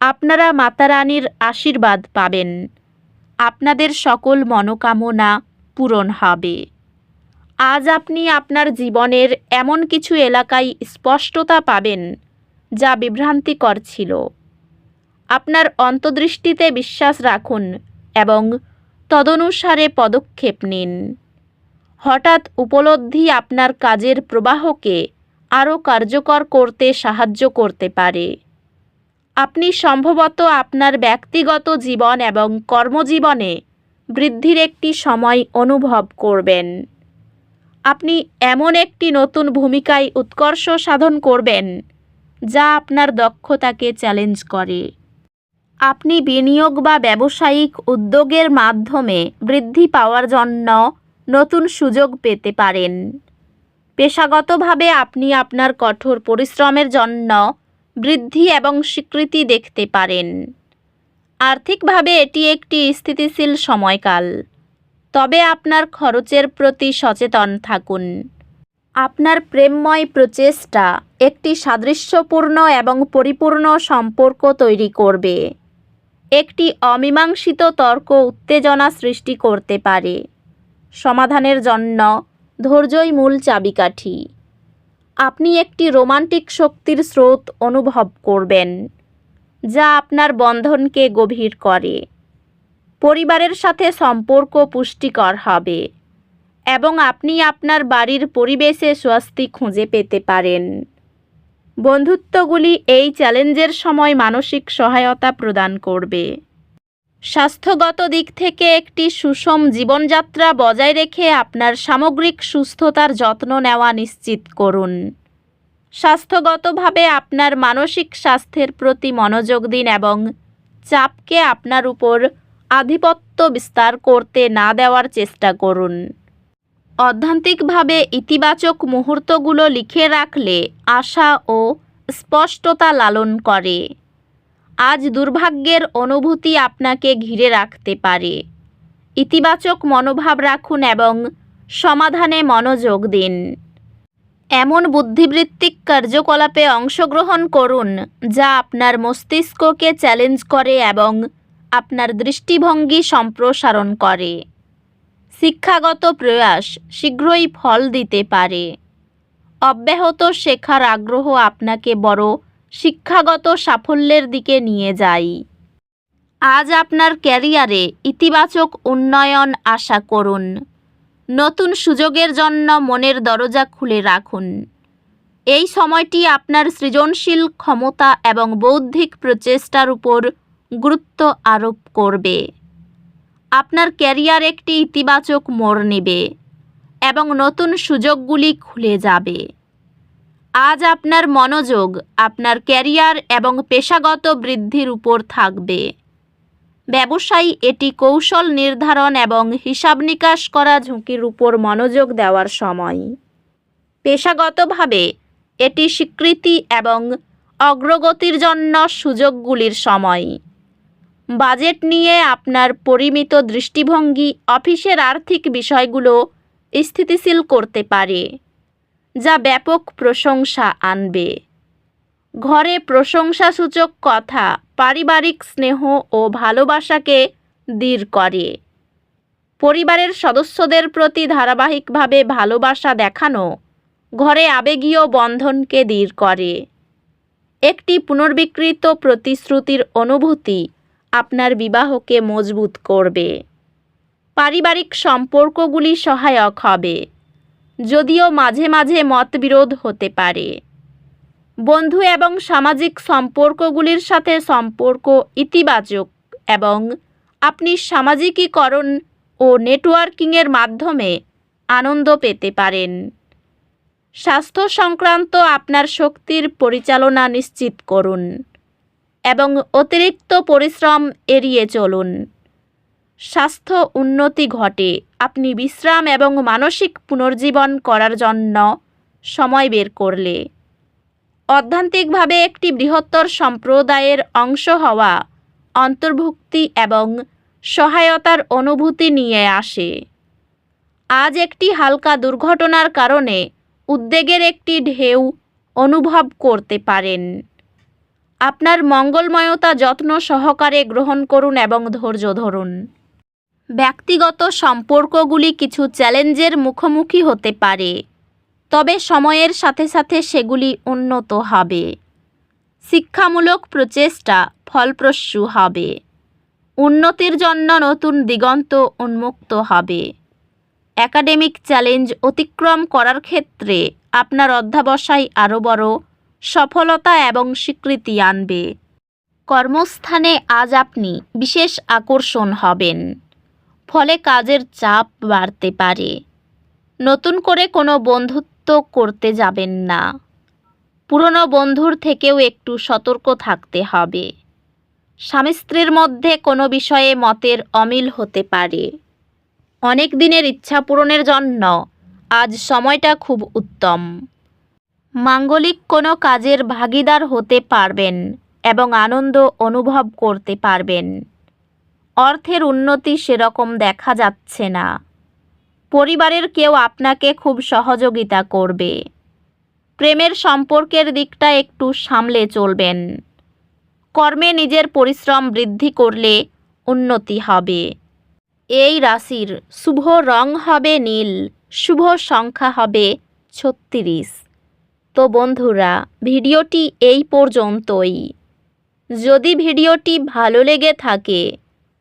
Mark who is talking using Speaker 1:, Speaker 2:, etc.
Speaker 1: আপনারা মাতা রানীর আশীর্বাদ পাবেন। আপনাদের সকল মনোকামনা পূরণ হবে। আজ আপনি আপনার জীবনের এমন কিছু এলাকায় স্পষ্টতা পাবেন, যা বিভ্রান্তিকর ছিল। আপনার অন্তদৃষ্টিতে বিশ্বাস রাখুন এবং তদনুসারে পদক্ষেপ নিন। হঠাৎ উপলব্ধি আপনার কাজের প্রবাহকে আরও কার্যকর করতে সাহায্য করতে পারে। আপনি সম্ভবত আপনার ব্যক্তিগত জীবন এবং কর্মজীবনে বৃদ্ধির একটি সময় অনুভব করবেন। আপনি এমন একটি নতুন ভূমিকায় উৎকর্ষ সাধন করবেন, যা আপনার দক্ষতাকে চ্যালেঞ্জ করে। আপনি বিনিয়োগ বা ব্যবসায়িক উদ্যোগের মাধ্যমে বৃদ্ধি পাওয়ার জন্য নতুন সুযোগ পেতে পারেন। পেশাগতভাবে আপনি আপনার কঠোর পরিশ্রমের জন্য বৃদ্ধি এবং স্বীকৃতি দেখতে পারেন। আর্থিকভাবে এটি একটি স্থিতিশীল সময়কাল। তবে আপনার খরচের প্রতি সচেতন থাকুন। আপনার প্রেমময় প্রচেষ্টা একটি সাদৃশ্যপূর্ণ এবং পরিপূর্ণ সম্পর্ক তৈরি করবে। একটি অমীমাংসিত তর্ক উত্তেজনা সৃষ্টি করতে পারে। সমাধানের জন্য ধৈর্যই মূল চাবিকাঠি। আপনি একটি রোমান্টিক শক্তির স্রোত অনুভব করবেন, যা আপনার বন্ধনকে গভীর করে। পরিবারের সাথে সম্পর্ক পুষ্টিকর হবে এবং আপনি আপনার বাড়ির পরিবেশে স্বস্তি খুঁজে পেতে পারেন। বন্ধুত্বগুলি এই চ্যালেঞ্জের সময় মানসিক সহায়তা প্রদান করবে। স্বাস্থ্যগত দিক থেকে একটি সুষম জীবনযাত্রা বজায় রেখে আপনার সামগ্রিক সুস্থতার যত্ন নেওয়া নিশ্চিত করুন। স্বাস্থ্যগতভাবে আপনার মানসিক স্বাস্থ্যের প্রতি মনোযোগ দিন এবং চাপকে আপনার উপর আধিপত্য বিস্তার করতে না দেওয়ার চেষ্টা করুন। অধ্যান্তিকভাবে ইতিবাচক মুহূর্তগুলো লিখে রাখলে আশা ও স্পষ্টতা লালন করে। আজ দুর্ভাগ্যের অনুভূতি আপনাকে ঘিরে রাখতে পারে। ইতিবাচক মনোভাব রাখুন এবং সমাধানে মনোযোগ দিন। এমন বুদ্ধিবৃত্তিক কার্যকলাপে অংশগ্রহণ করুন, যা আপনার মস্তিষ্ককে চ্যালেঞ্জ করে এবং আপনার দৃষ্টিভঙ্গি সম্প্রসারণ করে। শিক্ষাগত প্রয়াস শীঘ্রই ফল দিতে পারে। অব্যাহত শেখার আগ্রহ আপনাকে বড় শিক্ষাগত সাফল্যের দিকে নিয়ে যাই। আজ আপনার ক্যারিয়ারে ইতিবাচক উন্নয়ন আশা করুন। নতুন সুযোগের জন্য মনের দরজা খুলে রাখুন। এই সময়টি আপনার সৃজনশীল ক্ষমতা এবং বৌদ্ধিক প্রচেষ্টার উপর গুরুত্ব আরোপ করবে। আপনার ক্যারিয়ার একটি ইতিবাচক মোড় নেবে এবং নতুন সুযোগগুলি খুলে যাবে। আজ আপনার মনোযোগ, আপনার ক্যারিয়ার এবং পেশাগত বৃদ্ধির উপর থাকবে। ব্যবসায়ী এটি কৌশল নির্ধারণ এবং হিসাব নিকাশ করা ঝুঁকির উপর মনোযোগ দেওয়ার সময়। পেশাগতভাবে এটি স্বীকৃতি এবং অগ্রগতির জন্য সুযোগগুলির সময়। বাজেট নিয়ে আপনার পরিমিত দৃষ্টিভঙ্গি, অফিসের আর্থিক বিষয়গুলো স্থিতিশীল করতে পারে। যা ব্যাপক প্রশংসা আনবে। ঘরে প্রশংসাসূচক কথা, পারিবারিক স্নেহ ও ভালোবাসাকে দৃঢ় করে। পরিবারের সদস্যদের প্রতি ধারাবাহিকভাবে ভালোবাসা দেখানো ঘরে আবেগীয় বন্ধনকে দৃঢ় করে। একটি পুনর্বিকৃত প্রতিশ্রুতির অনুভূতি আপনার বিবাহকে মজবুত করবে। পারিবারিক সম্পর্কগুলি সহায়ক হবে। যদিও মাঝে মাঝে মতবিরোধ হতে পারে। বন্ধু এবং সামাজিক সম্পর্কগুলির সাথে সম্পর্ক ইতিবাচক এবং আপনি সামাজিকীকরণ ও নেটওয়ার্কিংয়ের মাধ্যমে আনন্দ পেতে পারেন। স্বাস্থ্য সংক্রান্ত আপনার শক্তির পরিচালনা নিশ্চিত করুন এবং অতিরিক্ত পরিশ্রম এড়িয়ে চলুন। স্বাস্থ্য উন্নতি ঘটে। আপনি বিশ্রাম এবং মানসিক পুনর্জীবন করার জন্য সময় বের করলে। অধ্যান্তিকভাবে একটি বৃহত্তর সম্প্রদায়ের অংশ হওয়া অন্তর্ভুক্তি এবং সহায়তার অনুভূতি নিয়ে আসে। আজ একটি হালকা দুর্ঘটনার কারণে উদ্বেগের একটি ঢেউ অনুভব করতে পারেন। আপনার মঙ্গলময়তা যত্ন সহকারে গ্রহণ করুন এবং ধৈর্য ধরুন। ব্যক্তিগত সম্পর্কগুলি কিছু চ্যালেঞ্জের মুখোমুখি হতে পারে, তবে সময়ের সাথে সাথে সেগুলি উন্নত হবে। শিক্ষামূলক প্রচেষ্টা ফলপ্রসূ হবে। উন্নতির জন্য নতুন দিগন্ত উন্মুক্ত হবে। একাডেমিক চ্যালেঞ্জ অতিক্রম করার ক্ষেত্রে আপনার অধ্যাবসায় আরও বড় সফলতা এবং স্বীকৃতি আনবে। কর্মস্থানে আজ আপনি বিশেষ আকর্ষণ হবেন। ফলে কাজের চাপ বাড়তে পারে। নতুন করে কোনো বন্ধুত্ব করতে যাবেন না। পুরনো বন্ধুর থেকেও একটু সতর্ক থাকতে হবে। স্বামী স্ত্রীর মধ্যে কোনো বিষয়ে মতের অমিল হতে পারে। অনেক দিনের ইচ্ছা পূরণের জন্য আজ সময়টা খুব উত্তম। মাঙ্গলিক কোনো কাজের ভাগিদার হতে পারবেন এবং আনন্দ অনুভব করতে পারবেন। অর্থের উন্নতি সেরকম দেখা যাচ্ছে না। পরিবারের কেউ আপনাকে খুব সহযোগিতা করবে। প্রেমের সম্পর্কের দিকটা একটু সামলে চলবেন। কর্মে নিজের পরিশ্রম বৃদ্ধি করলে উন্নতি হবে। এই রাশির শুভ রং হবে নীল, শুভ সংখ্যা হবে ছত্রিশ। তো বন্ধুরা, ভিডিওটি এই পর্যন্তই। যদি ভিডিওটি ভালো লেগে থাকে